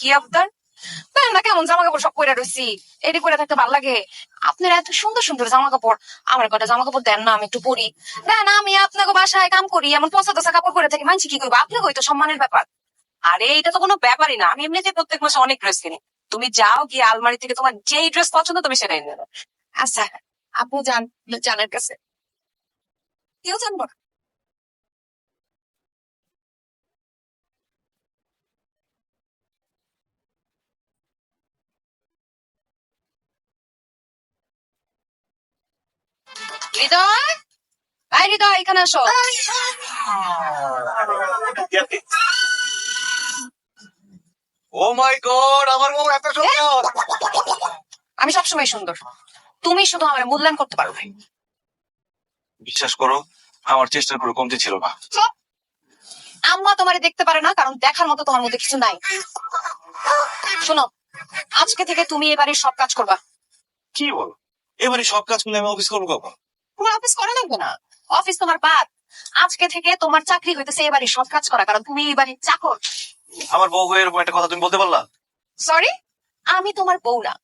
কি আবদার না কেমন? জামা কাপড় সব পরে রয়েছি এটি পরে থাকতে ভালো লাগে। আপনার এত সুন্দর সুন্দর জামা কাপড় আমার কটা জামা কাপড় দেন না, আমি একটু পরি। দেন আমি আপনাকে বাসায় কাম করি, এমন পচা তসা কাপড় পরে থাকি। মানছি কি করব আপনাকে তো সম্মানের ব্যাপার। আরে, এটা তো কোনো ব্যাপারই না। আমি এমনিতে প্রত্যেক মাসে অনেক ড্রেস কিনি। তুমি যাও গিয়ে আলমারি থেকে তোমার যেই ড্রেস পছন্দ, তুমি সেটাই নেবে। আচ্ছা আপনি যান জানের কাছে। কেউ জানব না। হৃদয়? এই হৃদয় এখানে আসো। ও মাই গড আমার বউ এত সুন্দর। আমি সবসময় সুন্দর। তুমি শুধু আমার মূল্যায়ন করতে পারো বিশ্বাস করো আমার চেষ্টার কোনো কমতি ছিল না। আম্মা তোমারে দেখতে পারে না কারণ দেখার মতো তোমার মধ্যে কিছু নাই। শোনো আজকে থেকে তুমি এবারে সব কাজ করবা। কি বল? এবারে সব কাজ করলে আমি অফিস করব কখন? তোমার অফিস করা লাগবে না। অফিস তোমার বাদ আজকে থেকে তোমার চাকরি হইতেছে এবারে সব কাজ করা কারণ তুমি এবারে চাকর। আমার বউ হয়ে এরকম একটা কথা তুমি বলতে পারলা? সরি আমি তোমার বউ না।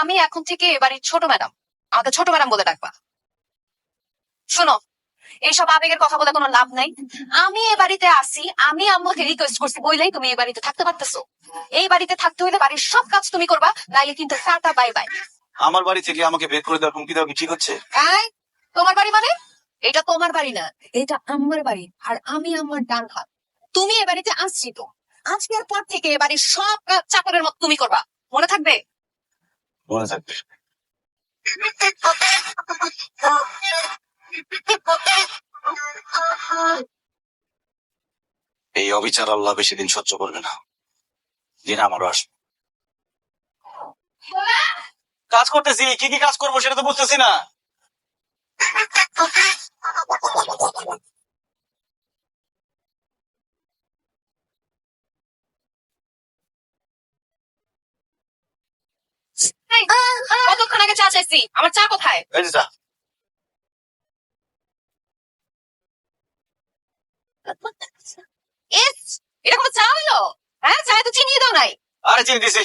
আমি এখন থেকে এবারে ছোট ম্যাডাম আমাকে ছোট ম্যাডাম বলে ডাকবা। শোনো এইসব আবেগের কথা বলে কোনো লাভ নাই। আমি এ বাড়িতে আসি আমি আম্মুকে রিকোয়েস্ট করছি বইলেই তুমি এই বাড়িতে থাকতে পারতেছো। এই বাড়িতে থাকতে হইলে বাড়ির সব কাজ তুমি করবা নাইলে কিন্তু টাটা বাই বাই আমার বাড়ি থেকে আমাকে বের করে দেওয়ার হুমকি দেওয়া কি ঠিক হচ্ছে? এই, তোমার বাড়ি মানে? এটা তোমার বাড়ি না এটা আমার বাড়ি আর আমি আমার ডান হাত তুমি এ বাড়িতে আসছি তো। আজকের পর থেকে এ বাড়ির সব কাজ চাকরের মতো তুমি করবা। মনে থাকবে? মনে থাকবে। এই অবিচার আল্লাহ বেশি দিন সহ্য করবে না। দিন আমারও আসবে। কাজ করতেছি কি কি কাজ করব সেটা তো বুঝতেছি না। কতক্ষণ আগে চা চাইছি? আমার চা কোথায়? এই যে যা এটা কোনো চা হলো? হ্যাঁ চায়ে তো চিনি দাও নাই। আরে চিনি দিছি।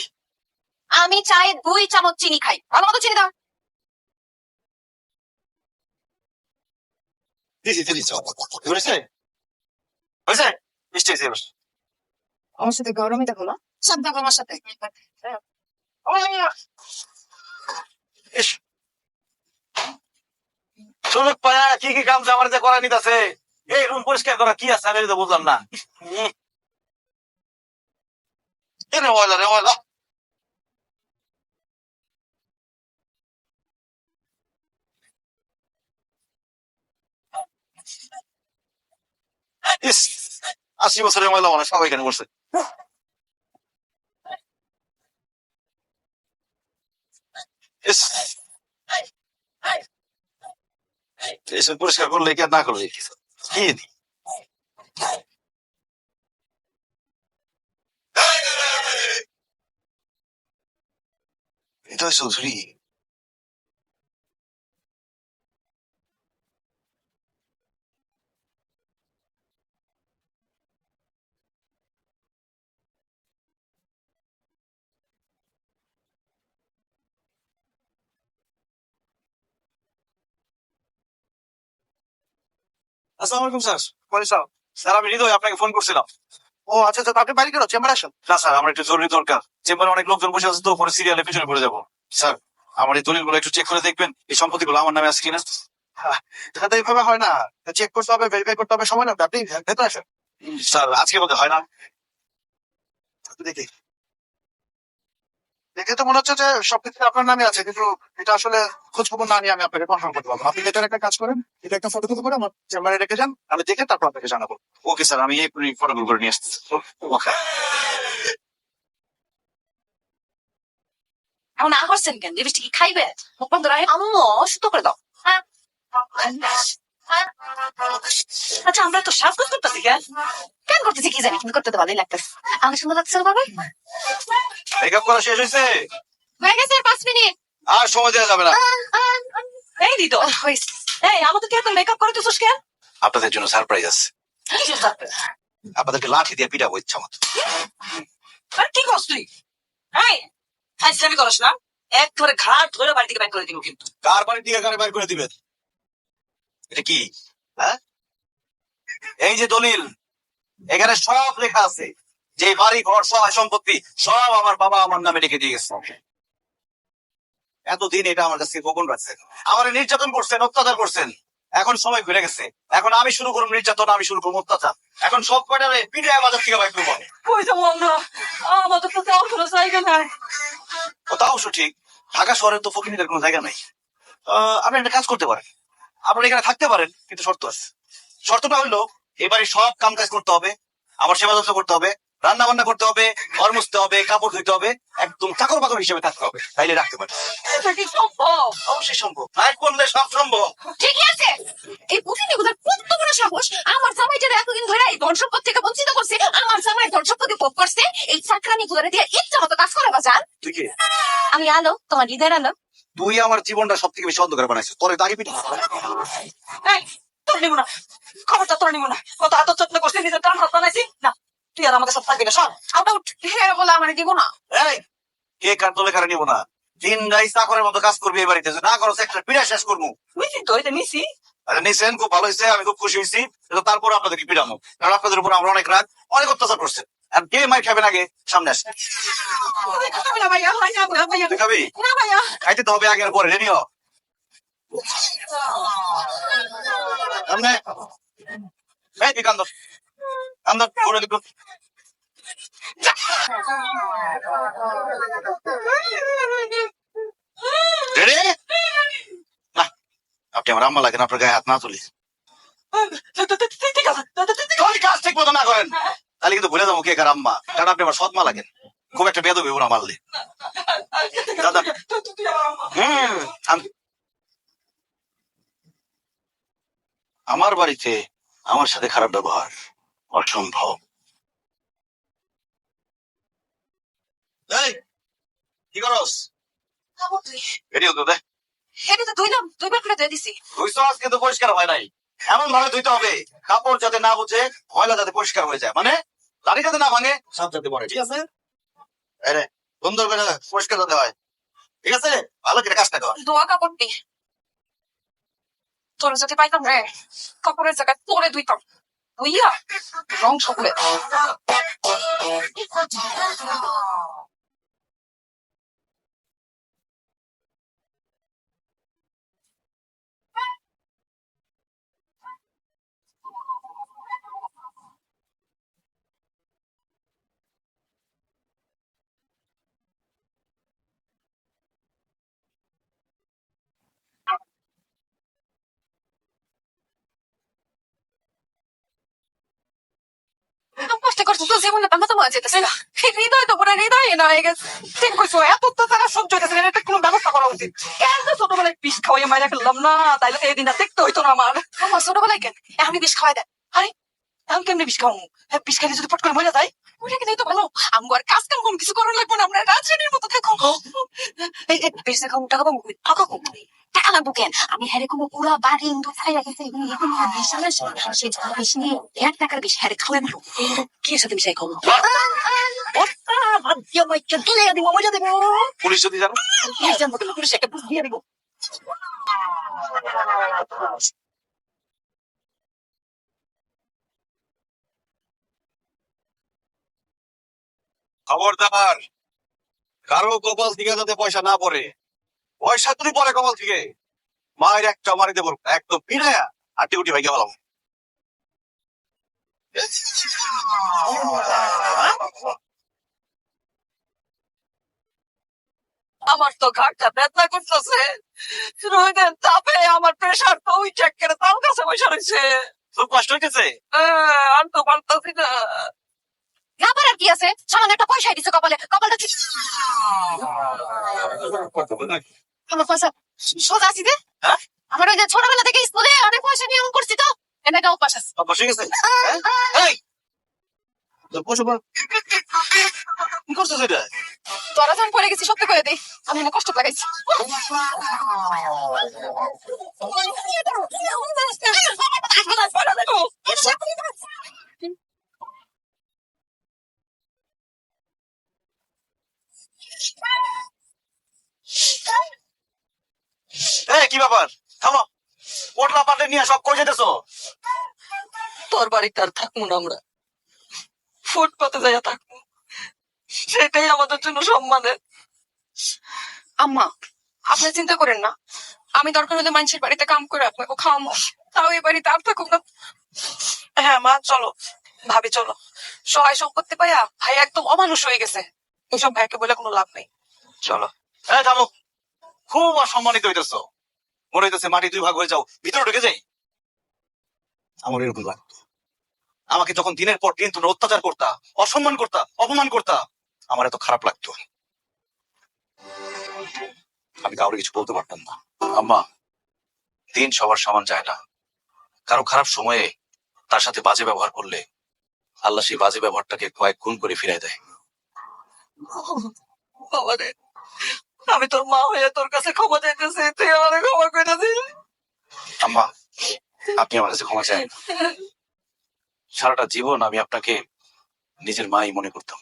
আমি চায়ে দুই চামচ চিনি খাই। ভালো মতো চিনি দাও। দিছি দিছি হয়েছে হয়েছে মিষ্টি হয়েছে এবার। আমার সাথে গরমই দেখো না সব দেখো আমার সাথে সুযোগ পায়া কি কি কাম আমার যে করা নিতেছে। এই রুম পরিষ্কার করা কি আছে আমি তো বুঝলাম না। হুম। এ রে ময়লা ইস আশি বছরের ময়লা মানে সবাই এখানে বসে ইস এসব পরিষ্কার করলে কি আর না করলে কি কি দি এটা চৌধুরী আসসালামু আলাইকুম, স্যার। বলি স্যার স্যার, আমি হৃদয় আপনাকে ফোন করছিলাম। ও আচ্ছা আচ্ছা আপনি বাড়ি কেন? চেম্বার আসেন। না, স্যার, আমার একটু জরুরি দরকার। চেম্বারে অনেক লোকজন বসে আছে তো, পরে সিরিয়ালে পিছনে পড়ে যাব। স্যার, আমার এই দলিলগুলো একটু চেক করে দেখবেন। এই সম্পত্তিগুলো আমার নামে আছে কিনা? তাহলে এইভাবে হয় না। চেক করতে হবে ভেরিফাই করতে হবে, সময় লাগবে। আপনি ভেতরে আসেন। স্যার, আজকে মধ্যে হয় না। দেখি। দেখে তো মনে হচ্ছে যে সবকিছু আপনার নামে আছে কিন্তু এটা আসলে খোঁজ খবর না নিয়ে আমি আপনাকে কনফার্ম করতে পারব আপনি এটার একটা কাজ করেন এটা একটা ফটোকপি করে আমার চেম্বারে রেখে যান আমি দেখে তারপর আপনাকে জানাব। ওকে স্যার আমি এই ফটোগুলো করে নিয়ে আসতেছি। ওকে এখন না করছেন কেন? লিপস্টিক কি খাইবে? মুখ বন্ধ রাখে আম্মু সুতো করে দাও। হ্যাঁ। আচ্ছা আমরা তো সাজ করতেছি কেন কেন করতেছি কি জানি কিন্তু করতে তো ভালোই লাগতেছে। আমাকে সুন্দর লাগছে বাবা? মেকআপ করা শেষ হয়েছে হয়ে গেছে পাঁচ মিনিট। আর সময় দেওয়া যাবে না। এই দিত এই আমাদের কি এত মেকআপ করে তুই কেন? আপনাদের জন্য সারপ্রাইজ আছে। আপনাদেরকে লাঠি দিয়ে পিটাবো ইচ্ছা মতো। আর কি করছ তুই? এই ফাইসলামি করস না। এক ধরে ঘাট ধরে বাড়ি থেকে ব্যাক করে দিব কিন্তু। কার বাড়ি থেকে কারে বাইর করে এটা কি? হ্যাঁ? এই যে দলিল এখানে সব লেখা আছে। যে বাড়ি ঘর সহায় সম্পত্তি সব আমার বাবা আমার নামে লিখে দিয়ে গেছে। এতদিন এটা আমার কাছে গোপন রাখছেন। আমার নির্যাতন করছেন অত্যাচার করছেন। এখন সময় ঘুরে গেছে। এখন আমি শুরু করব নির্যাতন আমি শুরু করব অত্যাচার। এখন সব কয়টারে পিঠে বাজার থেকে বাইর করব? কই যাব আমরা? আমাদের তো যাওয়ার কোনো জায়গা নাই। তাও ঠিক ঢাকা শহরে তো ফকিনীদের কোনো জায়গা নাই। আপনি একটা কাজ করতে পারেন। আপনারা এখানে থাকতে পারেন কিন্তু শর্ত আছে। শর্তটা হলো এবারে সব কাম কাজ করতে হবে আমার সেবা যত্ন করতে হবে রান্না বান্না করতে হবে ঘর মুছতে হবে কাপড় ধুইতে হবে একদম চাকর বাকর হিসেবে থাকতে হবে তাইলে রাখতে সম্ভব? অবশ্যই সম্ভব। এক করলে সব সম্ভব। ঠিকই আছে। এই পুতিনি গুলার কত বড় সাহস? আমার জামাইটারে এতদিন ধরে এই ধন সম্পদ থেকে বঞ্চিত করছে আমার জামাই ধন সম্পত্তি ভোগ করছে এই চাকরানি গুলারে দিয়ে ইচ্ছা মতো কাজ করে বাজার তুই কি? আমি আলো তোমার হৃদয়ের আলো। তুই আমার জীবনটা সব থেকে বেশি অন্ধকার বানাইছিস। তোর দাগি পিঠা তোর নিব না। খবরটা তোর নিব না। কত করছি নিজের টান হাত বানাইছি না তুই আর আমাকে সব থাকবি না আউট আউট হ্যাঁ বলে আমার দিব না। এই কে কার তোলে কারে নিব না। তিন রাই চাকরের মতো কাজ করবি এই বাড়িতে। না করো একটা পিঠা শেষ করব। বুঝলি তো এটা নিছি? আরে নিছেন খুব ভালো হয়েছে আমি খুব খুশি হয়েছি তারপর আপনাদেরকে পিটানো কারণ আপনাদের উপর আমরা অনেক রাগ অনেক অত্যাচার করছেন আর কে মাই খাবেন আগে সামনে আসে। খাবি খাইতে তো হবে আগে পরে রেডি হ সামনে। এই তুই কান্দ। কান্দ করে লিখো আপনি আমার আম্মা লাগেন আপনার গায়ে হাত না তুলি। ঠিক আছে কাজ ঠিক মতো না করেন? তাহলে কিন্তু ভুলে যাব কে কার আম্মা? কারণ আপনি আমার সৎ মা লাগেন। খুব একটা বেদবি ওরা মারলে। দাদা হুম আম- আমার বাড়িতে আমার সাথে খারাপ ব্যবহার অসম্ভব। কি করস? কাপড় তুই। তো দেখ এটা তো ধুইলাম দুইবার করে ধুয়ে দিছি। ধুইছ কিন্তু পরিষ্কার হয় নাই। এমন ভাবে ধুইতে হবে কাপড় যাতে না বুঝে ময়লা যাতে পরিষ্কার হয়ে যায়। মানে দাড়ি যাতে না ভাঙে, সাপ যাতে পড়ে ঠিক আছে? আরে সুন্দর করে পরিষ্কার হতে হয়। ঠিক আছে? ভালো করে কাজটা কর। দোয়া কাপড় দি তোর যদি পাইতাম, রে। কাপড়ের জায়গায় তোরে ধুইতাম। ধুইয়া রং সকলে তো জীবনে তো মতো মজা যেতেছে না হৃদয় তো পুরো হৃদয় না হয়ে গেছে ঠিক কইছো এত তো তারা সহ্য হইতেছে না এটা কোনো ব্যবস্থা করা উচিত কেন ছোটবেলায় বিষ খাওয়াই মাইরা ফেললাম না তাইলে তো এই দিনটা দেখতে হইতো না আমার আমার ছোটবেলায় কেন আমি বিষ খাওয়াই দেয় এখন কেমনি বিষ খাওয়াবো হ্যাঁ বিষ খাইলে যদি পট করে মরে যায় ওটা কিন্তু তো ভালো আমগো আর কাজ কাম কম কিছু করার লাগবে না আমরা রাজধানীর মতো থাকো এই এই বেশ দেখো টাকা পাবো টাকা কম টাকা লাগবো কেন আমি হ্যারে কোনো পুরা বাড়ি খাই রাখেছি বিশাল সে বেশি নিয়ে এক টাকার বেশি হ্যারে খাওয়াই মারো কি সাথে মিশাই খাব পুলিশ যদি জানো? পুলিশ একটা বুঝ দিয়ে দিব। খবরদার কারও কপাল থেকে যাতে পয়সা না পড়ে। পয়সা তুমি পরে কপাল থেকে। মায়ের একটা মারি দেবো একদম পিড়ায়া আটি উটি ভাই গেলাম আমার তো ঘাটটা বেদনা করতেছে। রোহিতের তাপে আমার প্রেশার তো ওই চেক করে তার কাছে বসে রয়েছে। খুব কষ্ট হইতেছে। আর তো পারতাছি না। আর কি আছে? সামান্য একটা পয়সা দিছে কপালে। কপালটা আমার পয়সা সোজা আছে যে হ্যাঁ? আমার ওই যে ছোটবেলা থেকে স্কুলে অনেক পয়সা নিয়ে করছি তো এটা একটা অভ্যাস আছে গেছে? হ্যাঁ? কি তোরা যখন পড়ে গেছি সত্যি করে দিই আমি এনে কষ্ট লাগাইছি। কি ব্যাপার? থামো। পাটলে নিয়ে সব কই যেতেছো। তোর বাড়িতে আর থাকব না আমরা। ফুটপাতে যাইয়া থাকব। সেটাই আমাদের জন্য সম্মানের আম্মা আপনি চিন্তা করেন না। আমি দরকার হলে মানুষের বাড়িতে কাম করে আপনাকে খাওয়াবো। তাও এই বাড়িতে আর থাকুক না। হ্যাঁ মা চলো। ভাবি চলো। সহায় সম্পত্তি পাইয়া ভাই একদম অমানুষ হয়ে গেছে। এসব ভাইকে বলে কোনো লাভ নেই। চলো। হ্যাঁ থামো। খুব অসম্মানিত হইতেছো। মনে হইতেছে মাটি দুই ভাগ হয়ে যাও, ভিতরে ঢুকে যাই। আমার এরকম লাগতো। আমাকে যখন দিনের পর দিন তোমরা অত্যাচার করতা, অসম্মান করতা, অপমান করতা, আমার এত খারাপ লাগতো। আমি কাউকে কিছু বলতে পারতাম না। আম্মা, দিন সবার সমান যায় না। কারও খারাপ সময়ে তার সাথে বাজে ব্যবহার করলে আল্লাহ সেই বাজে ব্যবহারটাকে কয়েক গুণ করে ফিরাই দেয়। আমি তোর মা হয়ে তোর কাছে ক্ষমা চাইতেছি তুই আমার ক্ষমা করে দিস আম্মা আপনি আমার কাছে ক্ষমা চান সারাটা জীবন আমি আপনাকে নিজের মাই মনে করতাম।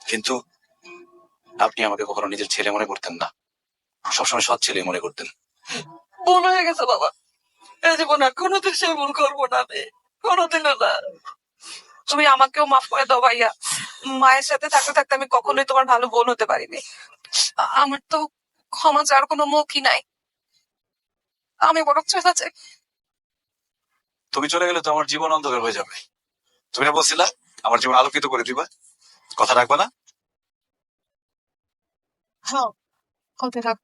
কিন্তু আপনি আমাকে কখনো নিজের ছেলে মনে করতেন না। সবসময় সৎ ছেলে মনে করতেন। ভুল হয়ে গেছে বাবা। এই জীবন আর কোনোদিন সে ভুল করব না আমি। কোনোদিনও না। তুমি আমাকেও মাফ করে দাও ভাইয়া। মায়ের সাথে থাকতে থাকতে আমি কখনোই তোমার ভালো বোন হতে পারিনি। আমার তো ক্ষমা চাওয়ার কোনো মুখই নাই। আমি বরং চলে যাই তুমি চলে গেলে তো আমার জীবন অন্ধকার হয়ে যাবে। তুমি না বলছিলা আমার জীবন আলোকিত করে দিবা। কথা রাখবা না? হ্যাঁ হতে থাক